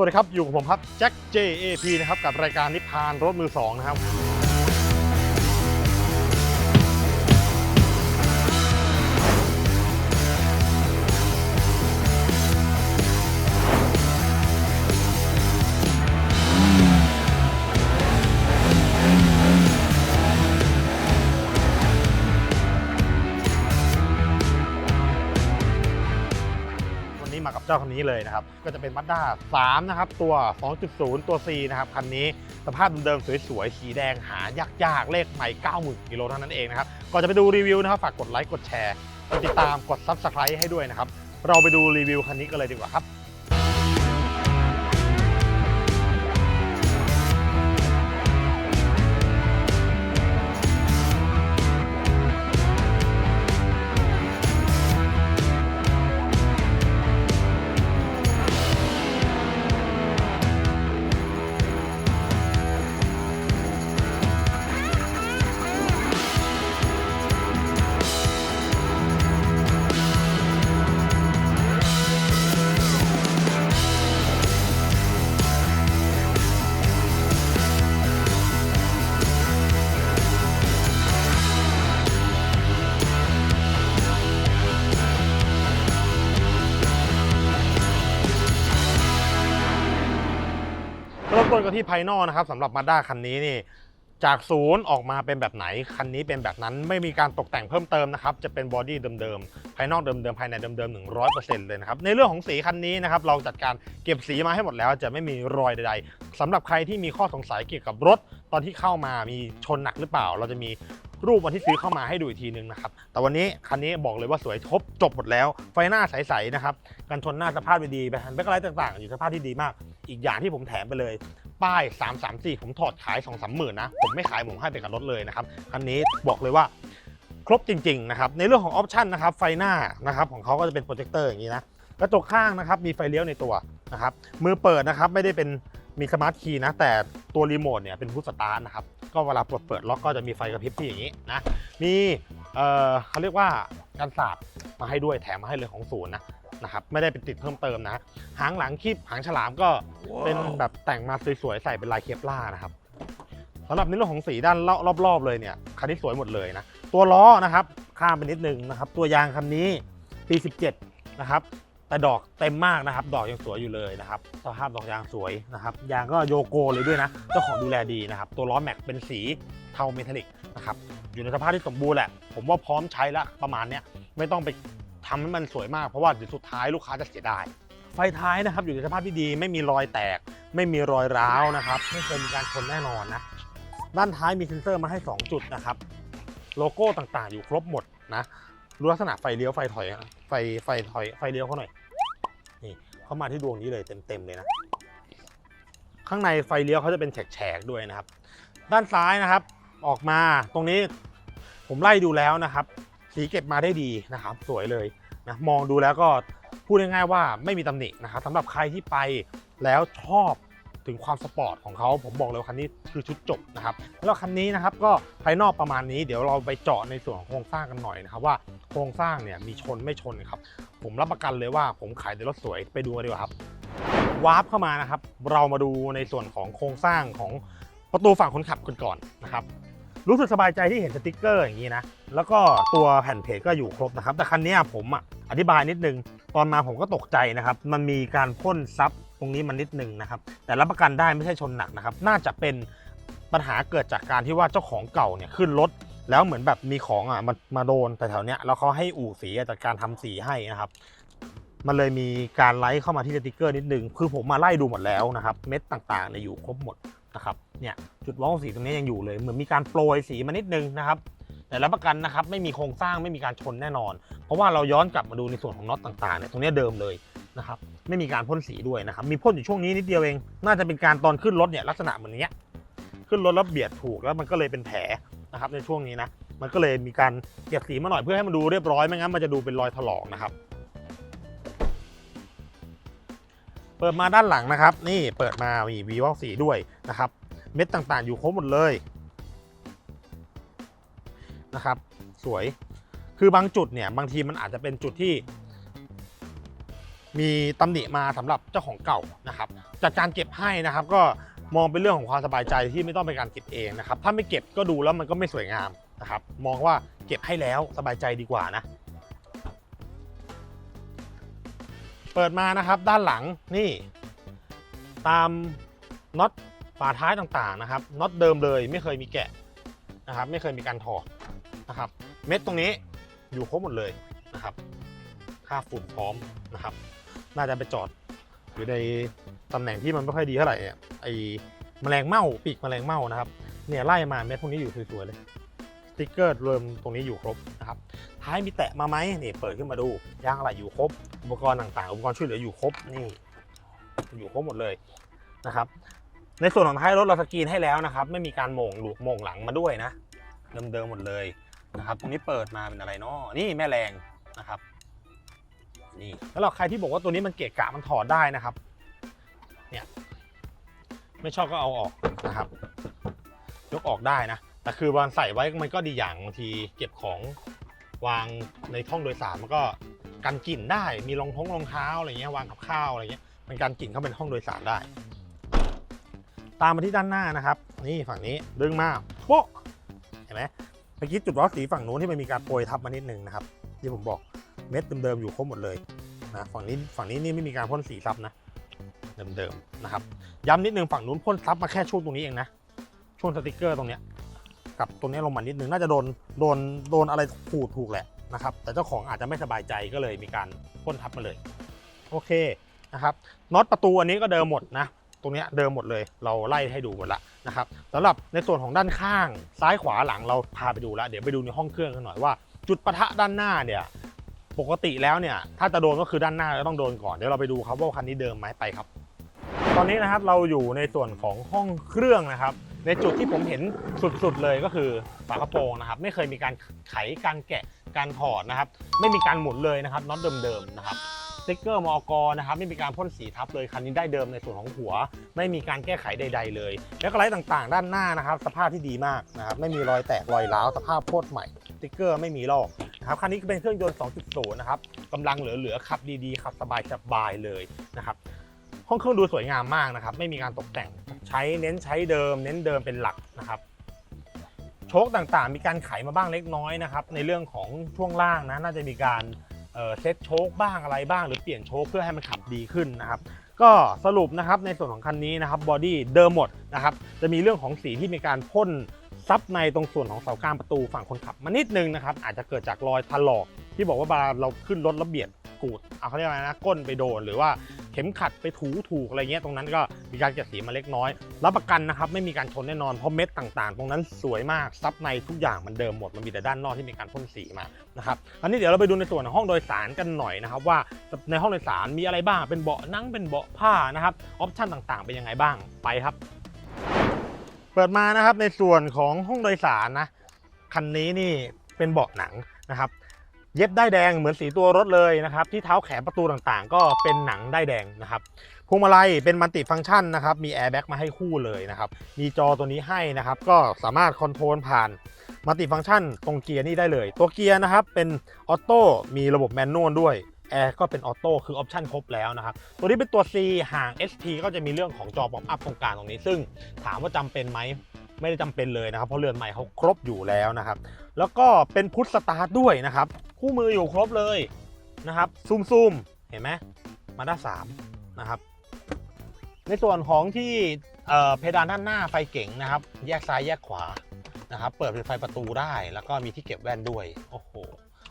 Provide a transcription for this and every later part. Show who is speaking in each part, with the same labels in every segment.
Speaker 1: สวัสดีครับ อยู่กับผมครับแจ็ค JAP นะครับกับรายการนิพพานรถมือ2นะครับ จ้าคันนี้เลยนะครับ ก็จะเป็น Mazda 3นะครับ ตัว 2.0 ตัว C นะครับ คันนี้สภาพเดิมๆสวยๆ สีแดงหายากๆ เลขใหม่ 90,000กิโลเท่านั้นเองนะครับ ก่อนจะไปดูรีวิวนะครับ ฝากกดไลค์ กดแชร์ กดติดตาม กด Subscribe ให้ด้วยนะครับ เราไปดูรีวิวคันนี้กันเลยดีกว่าครับ เริ่มต้นกันที่ภายนอกนะครับสำหรับ Mazda คันนี้นี่จากศูนย์ออกมาเป็นแบบไหน คันนี้เป็นแบบนั้นไม่มีการตกแต่งเพิ่มเติมนะครับ จะเป็นบอดี้เดิมๆ ภายนอกเดิมๆ ภายในเดิมๆ 100%เลยนะครับ ในเรื่องของสีคันนี้นะครับ เราจัดการเก็บสีมาให้หมดแล้ว จะไม่มีรอยใดๆสำหรับใครที่มีข้อสงสัยเกี่ยวกับรถ ตอนที่เข้ามามีชนหนักหรือเปล่า เราจะมีรูปวันที่ซื้อเข้ามาให้ดูอีกทีนึงนะครับ แต่วันนี้คันนี้บอกเลยว่าสวยครบจบหมดแล้ว ไฟหน้าใสๆนะครับ กันชนหน้าสภาพดีๆแบนแบ็คไลท์ต่างๆ อยู่สภาพที่ดีมาก อีกอย่างที่ผมแถมไปเลย ป้าย 334 ผมถอดขาย 2 3หมื่นนะ ผมไม่ขายผมให้ไปกับรถเลยนะครับ คันนี้บอกเลยว่าครบจริงๆนะครับ ในเรื่องของออปชันนะครับ ไฟหน้านะครับของเขาก็จะเป็นโปรเจคเตอร์อย่างนี้นะ กระจกข้างนะครับ มีไฟเลี้ยวในตัวนะครับ มือเปิดนะครับ ไม่ได้เป็นมีสมาร์ทคีย์นะ แต่ตัวรีโมทเนี่ยเป็นพุทสตาร์นะครับ ก็เวลาปลดเปิดล็อกก็จะมีไฟกระพริบที่อย่างนี้นะ มี เอ่อเขาเรียกว่าการสาดมาให้ด้วยแถมมาให้เลยของศูนย์นะ นะครับไม่ได้เป็นติดเพิ่มเติมนะ หางหลังคลิปหางฉลามก็เป็นแบบแต่งมาสวยๆใส่เป็นลายเคปล่านะครับสำหรับในเรื่องของสีด้านรอบๆเลยเนี่ยคันนี้สวยหมดเลยนะตัวล้อนะครับข้ามไปนิดนึงนะครับ ตัวยางคันนี้ปี17นะครับแต่ดอกเต็มมากนะครับ ดอกยังสวยอยู่เลยนะครับสภาพดอกยางสวยนะครับยางก็โยโกเลยด้วยนะเจ้าของดูแลดีนะครับ ตัวล้อแม็กเป็นสีเทาเมทัลลิกนะครับอยู่ในสภาพที่สมบูรณ์แหละ ผมว่าพร้อมใช้แล้วประมาณเนี้ยไม่ต้องไป ทำให้มันสวยมากเพราะว่าเดี๋ยวสุดท้ายลูกค้าจะเสียดายไฟท้ายนะครับอยู่ในสภาพที่ดีไม่มีรอยแตก ไม่มีรอยร้าวนะครับไม่เคยมีการชนแน่นอนนะด้านท้ายมีเซ็นเซอร์มาให้ 2 จุดนะครับ โลโก้ต่างๆ อยู่ครบหมดนะดูลักษณะไฟเลี้ยวไฟถอยไฟไฟถอยไฟเลี้ยวเขาหน่อยนี่เข้ามาที่ดวงนี้เลยเต็มๆเลยนะข้างในไฟเลี้ยวเขาจะเป็นแฉกๆด้วยนะครับ ด้านซ้ายนะครับออกมาตรงนี้ผมไล่ดูแล้วนะครับ สีเก็บมาได้ดีนะครับ สวยเลย นะมองดูแล้วก็พูดง่ายๆว่าไม่มีตำหนินะครับสำหรับใครที่ไปแล้วชอบถึงความสปอร์ตของเขาผมบอกเลยว่าคันนี้คือชุดจบนะครับแล้วคันนี้นะครับก็ภายนอกประมาณนี้เดี๋ยวเราไปเจาะในส่วนของโครงสร้างกันหน่อยนะครับว่าโครงสร้างเนี่ยมีชนไม่ชนครับผมรับประกันเลยว่าผมขายในรถสวยไปดูกันดีกว่าครับวาร์ปเข้ามานะครับ เรามาดูในส่วนของโครงสร้างของประตูฝั่งคนขับกันก่อนนะครับรู้สึกสบายใจที่เห็นสติกเกอร์อย่างนี้นะแล้วก็ตัวแผ่นเพจก็อยู่ครบนะครับแต่คันนี้ผมอะ อธิบายนิดนึง ตอนมาผมก็ตกใจนะครับ มันมีการพ่นซับตรงนี้มันนิดนึงนะครับ แต่รับประกันได้ไม่ใช่ชนหนักนะครับ น่าจะเป็นปัญหาเกิดจากการที่ว่าเจ้าของเก่าเนี่ยขึ้นรถแล้วเหมือนแบบมีของอะมามาโดนแต่แถวเนี้ยแล้วเขาให้อู่สีจัดการทำสีให้นะครับ มันเลยมีการไลค์เข้ามาที่สติกเกอร์นิดนึง คือผมมาไล่ดูหมดแล้วนะครับ เม็ดต่างๆเนี่ยอยู่ครบหมดนะครับ เนี่ยจุดว้องสีตรงนี้ยังอยู่เลย เหมือนมีการโปรยสีมานิดนึงนะครับ แต่รับประกันนะครับไม่มีโครงสร้างไม่มีการชนแน่นอน เพราะว่าเราย้อนกลับมาดูในส่วนของน็อตต่างๆเนี่ยตรงนี้เดิมเลยนะครับไม่มีการพ่นสีด้วยนะครับมีพ่นอยู่ช่วงนี้นิดเดียวเอง น่าจะเป็นการตอนขึ้นรถเนี่ยลักษณะเหมือนเนี้ยขึ้นรถแล้วเบียดถูกแล้วมันก็เลยเป็นแผลนะครับในช่วงนี้นะมันก็เลยมีการเก็บสีมาหน่อยเพื่อให้มันดูเรียบร้อยไม่งั้นมันจะดูเป็นรอยถลอกนะครับ เปิดมาด้านหลังนะครับ นี่เปิดมามีวีวอลสีด้วยนะครับ เม็ดต่างๆ อยู่ครบหมดเลย นะครับ สวยคือบางจุดเนี่ยบางทีมันอาจจะเป็นจุดที่ มีตำหนิมาสำหรับเจ้าของเก่านะครับ จากการเก็บให้นะครับ ก็มองเป็นเรื่องของความสบายใจที่ไม่ต้องเป็นการเก็บเองนะครับ ถ้าไม่เก็บก็ดูแล้วมันก็ไม่สวยงามนะครับ มองว่าเก็บให้แล้วสบายใจดีกว่านะ เปิดมานะครับด้านหลังนี่ ตามน็อตฝาท้ายต่างๆนะครับน็อตเดิมเลยไม่เคยมีแกะนะครับ ไม่เคยมีการถอด นะครับ เม็ดตรงนี้อยู่ครบหมดเลยนะครับ ค่าฝุ่นพร้อมนะครับ น่าจะไปจอดอยู่ในตำแหน่งที่มันไม่ค่อยดีเท่าไหร่ไอแมลงเม่าปีกแมลงเม่านะครับ เนี่ยไล่มาเม็ดพวกนี้อยู่สวยๆเลยสติ๊กเกอร์รวมตรงนี้อยู่ครบนะครับ ท้ายมีแตะมาไหมนี่เปิดขึ้นมาดูยางอะไรอยู่ครบ อุปกรณ์ต่างๆ อุปกรณ์ช่วยเหลืออยู่ครบนี่อยู่ครบหมดเลยนะครับ ในส่วนของท้ายรถเราสกรีนให้แล้วนะครับ ไม่มีการโมงหลุกโมงหลังมาด้วยนะ เดิมๆหมดเลย นะครับ ตรงนี้เปิดมาเป็นอะไรเนาะนี่แม่แรงนะครับ นี่แล้วเราใครที่บอกว่าตัวนี้มันเกะกะมันถอดได้นะครับ เนี่ย ไม่ชอบก็เอาออกนะครับ ยกออกได้นะ แต่คือวางใส่ไว้มันก็ดีอย่างบางทีเก็บของวางในห้องโดยสารมันก็กันกลิ่นได้ มีรองท้องรองเท้าอะไรเงี้ยวางกับข้าวอะไรเงี้ย มันกันกลิ่นเข้าเป็นห้องโดยสารได้ ตามมาที่ด้านหน้านะครับ นี่ฝั่งนี้ดึงมาโป๊ะเห็นไหม เมื่อกี้จุดล้อสีฝั่งนู้นที่มันมีการโปรยทับมานิดนึงนะครับที่ผมบอกเม็ดเดิมๆอยู่ครบหมดเลยนะฝั่งนี้ฝั่งนี้นี่ไม่มีการพ่นสีซับนะเดิมๆนะครับย้ำนิดนึงฝั่งนู้นพ่นซับมาแค่ช่วงตรงนี้เองนะช่วงสติกเกอร์ตรงเนี้ยกับตรงนี้ลงมานิดนึงน่าจะโดนโดนโดนอะไรขูดถูกแหละนะครับแต่เจ้าของอาจจะไม่สบายใจก็เลยมีการพ่นทับมาเลยโอเคนะครับน็อตประตูอันนี้ก็เดิมหมดนะ ตรงเนี้ยเดิมหมดเลย เราไล่ให้ดูหมดละนะครับสำหรับในส่วนของด้านข้างซ้ายขวาหลังเราพาไปดูแล้วเดี๋ยวไปดูในห้องเครื่องกันหน่อยว่า จุดปะทะด้านหน้าเนี่ยปกติแล้วเนี่ยถ้าจะโดนก็คือด้านหน้าจะต้องโดนก่อนเดี๋ยวเราไปดูครับว่าคันนี้เดิมไหมไปครับ ตอนนี้นะครับเราอยู่ในส่วนของห้องเครื่องนะครับ ในจุดที่ผมเห็นสุดๆเลยก็คือฝากระโปรงนะครับ ไม่เคยมีการไขการแกะการถอดนะครับ ไม่มีการหมุนเลยนะครับน็อตเดิมๆนะครับ สติ๊กเกอร์มอกนะครับไม่มีการพ่นสีทับเลยคันนี้ได้เดิมในส่วนของหัว ไม่มีการแก้ไขใด ๆ เลย แล้วก็ไลท์ต่างๆ ด้านหน้านะครับ สภาพที่ดีมากนะครับไม่มีรอยแตกรอยร้าวสภาพโคตรใหม่สติ๊กเกอร์ไม่มีลอกนะครับคันนี้เป็นเครื่องยนต์ 2.0 นะครับกำลังเหลือๆขับดีๆขับสบายๆเลยนะครับห้องเครื่องดูสวยงามมากนะครับไม่มีการตกแต่งใช้เน้นใช้เดิม เน้นเดิมเป็นหลักนะครับโชคต่างๆ มีการไขมาบ้างเล็กน้อยนะครับในเรื่องของช่วงล่างนะน่าจะมีการ เซ็ตโชคบ้างอะไรบ้าง หรือเปลี่ยนโชคเพื่อให้มันขับดีขึ้นนะครับก็สรุปนะครับในส่วนของคันนี้นะครับบอดี้เดิมหมดนะครับจะมีเรื่องของสีที่มีการพ่นซับในตรงส่วนของเสากลางประตูฝั่งคนขับมานิดนึงนะครับอาจจะเกิดจากรอยถลอกที่บอกว่าเวลาเราขึ้นรถแล้วเบียด กูดเอาเขาเรียกอะไรนะก้นไปโดน หรือว่าเข็มขัดไปถูถูกอะไรเงี้ยตรงนั้นก็มีการเก็บสีมาเล็กน้อย รับประกันนะครับไม่มีการชนแน่นอนเพราะเม็ดต่างๆ ตรงนั้นสวยมากซับในทุกอย่างมันเดิมหมดมันมีแต่ด้านนอกที่มีการพ่นสีมานะครับอันนี้เดี๋ยวเราไปดูในส่วนของห้องโดยสารกันหน่อยนะครับว่าในห้องโดยสารมีอะไรบ้างเป็นเบาะนั่งเป็นเบาะผ้านะครับออปชั่นต่างๆเป็นยังไงบ้างไปครับ เปิดมานะครับในส่วนของห้องโดยสารนะคันนี้นี่เป็นเบาะหนังนะครับ เย็บได้แดงเหมือนสีตัวรถเลยนะครับ ที่เท้าแขนประตูต่างๆ ก็เป็นหนังได้แดงนะครับพวงมาลัยเป็นมัลติฟังก์ชันนะครับ มีแอร์แบ็กมาให้คู่เลยนะครับ มีจอตัวนี้ให้นะครับ ก็สามารถคอนโทรลผ่านมัลติฟังก์ชันตรงเกียร์นี่ได้เลย ตัวเกียร์นะครับเป็นออโต้มีระบบแมนนวลด้วยแอร์ก็เป็นออโต้คือออปชั่นครบแล้วนะครับ ตัวนี้เป็นตัว C ห่าง SP ก็จะมีเรื่องของจอป๊อปอัพตรงกลางตรงนี้ ซึ่งถามว่าจำเป็นไหม ไม่ได้จำเป็นเลยนะครับ เพราะเรือนใหม่เขาครบอยู่แล้วนะครับ แล้วก็เป็นพุทสตาร์ทด้วยนะครับ คู่มืออยู่ครบเลยนะครับซูมซูมเห็นไหมมาด้าสามนะครับ ในส่วนของที่เเพดานด้านหน้าไฟเก๋งนะครับ แยกซ้ายแยกขวานะครับ เปิดเป็นไฟประตูได้ แล้วก็มีที่เก็บแว่นด้วย โอ้โห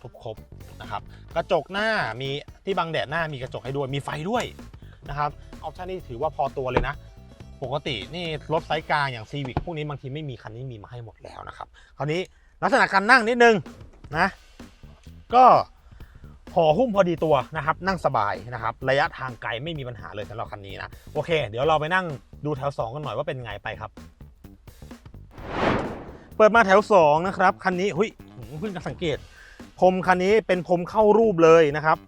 Speaker 1: ครบครบนะครับ กระจกหน้ามีที่บังแดดหน้ามีกระจกให้ด้วย มีไฟด้วยนะครับ ออปชันนี้ถือว่าพอตัวเลยนะ ปกตินี่รถไซส์กลางอย่างซีวิ c พวกนี้บางทีไม่มีคันนี้มีมาให้หมดแล้วนะครับ คราวนี้ลักษณะการนั่งนิดนึงนะ ก็ห่อหุ้มพอดีตัวนะครับ นั่งสบายนะครับ ระยะทางไกลไม่มีปัญหาเลยสำหรับคันนี้นะ โอเค เดี๋ยวเราไปนั่งดูแถว 2 กันหน่อยว่าเป็นไงไปครับ เปิดมาแถว 2 นะครับ คันนี้หุยเพิ่งสังเกตพรมคันนี้เป็นพรมเข้ารูปเลยนะครับ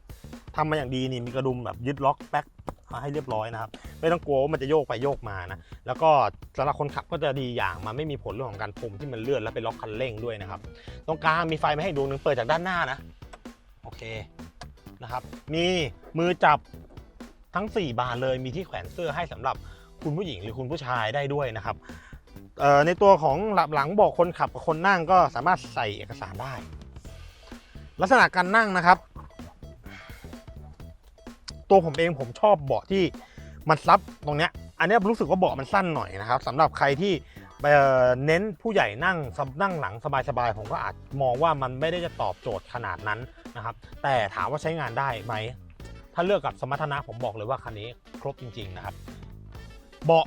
Speaker 1: ทำมาอย่างดีนี่มีกระดุมแบบยึดล็อกแป๊ก มาให้เรียบร้อยนะครับ ไม่ต้องกลัวว่ามันจะโยกไปโยกมานะ แล้วก็สำหรับคนขับก็จะดีอย่างมันไม่มีผลเรื่องของการพรมที่มันเลื่อนแล้วไปล็อกคันเร่งด้วยนะครับ ตรงกลางมีไฟมาให้ดวงหนึ่งเปิดจากด้านหน้านะ โอเคนะครับ มีมือจับทั้ง 4 บานเลย มีที่แขวนเสื้อให้สำหรับคุณผู้หญิงหรือคุณผู้ชายได้ด้วยนะครับในตัวของหลับหลังบอกคนขับกับคนนั่งก็สามารถใส่เอกสารได้ ลักษณะการนั่งนะครับ ตัวผมเองผมชอบเบาะที่มันซับตรงเนี้ย อันนี้รู้สึกว่าเบาะมันสั้นหน่อยนะครับสำหรับใครที่เน้นผู้ใหญ่นั่งนั่งหลังสบายๆผมก็อาจมองว่ามันไม่ได้จะตอบโจทย์ขนาดนั้นนะครับ แต่ถามว่าใช้งานได้ไหม ถ้าเลือกกับสมรรถนะผมบอกเลยว่าคันนี้ครบจริง ๆนะครับ เบาะ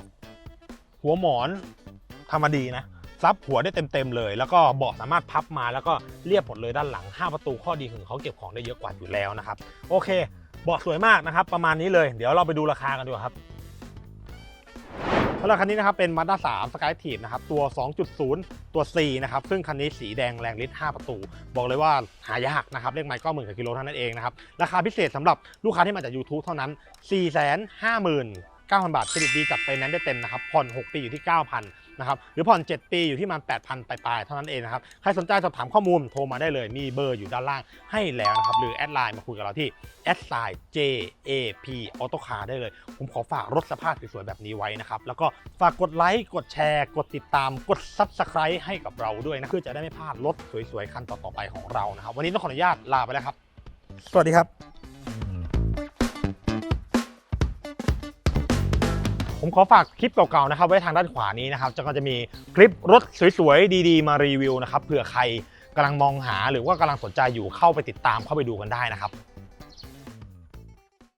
Speaker 1: หัวหมอนทำมาดีนะซับหัวได้เต็มๆเลย แล้วก็เบาะสามารถพับมาแล้วก็เรียบหมดเลยด้านหลัง 5 ประตูข้อดีคือเขาเก็บของได้เยอะกว่าอยู่แล้วนะครับ โอเค เบาะสวยมากนะครับ ประมาณนี้เลย เดี๋ยวเราไปดูราคากันดีกว่าครับสำหรับคันนี้นะครับเป็น Mazda 3 Skyactiv นะครับตัว 2.0 ตัว C นะครับซึ่งคันนี้สีแดงแรงฤทธิ์5ประตู บอกเลยว่าหายากนะครับเลขไมล์ก็หมื่นกว่ากิโลเท่านั้นเองนะครับ ราคาพิเศษสำหรับลูกค้าที่มาจาก YouTube เท่านั้น 450,000 9,000 บาทเครดิตดีจัดไปนั้นได้เต็มนะครับผ่อน 6 ปีอยู่ที่ 9,000 นะครับหรือผ่อน 7 ปีอยู่ที่มัน 8,000ปลายๆเท่านั้นเองนะครับใครสนใจสอบถามข้อมูลโทรมาได้เลยมีเบอร์อยู่ด้านล่างให้แล้วนะครับหรือแอดไลน์มาคุยกับเราที่แอดไซน์ JAP Auto Car ได้เลย ผมขอฝากรถสภาพสวยๆแบบนี้ไว้นะครับแล้วก็ฝากกดไลค์กดแชร์ กดติดตามกด Subscribe ให้กับเราด้วยนะเพื่อจะได้ไม่พลาดรถสวยๆคันต่อๆไปของเรานะครับวันนี้ต้องขออนุญาตลาไปแล้วครับ สวัสดีครับ ผมขอฝากคลิปเก่าๆนะครับไว้ทางด้านขวานี้นะครับจะก็จะมีคลิปรถสวยๆ ดีๆ มารีวิวนะครับเผื่อใครกำลังมองหาหรือว่ากำลังสนใจอยู่เข้าไปติดตามเข้าไปดูกันได้นะครับ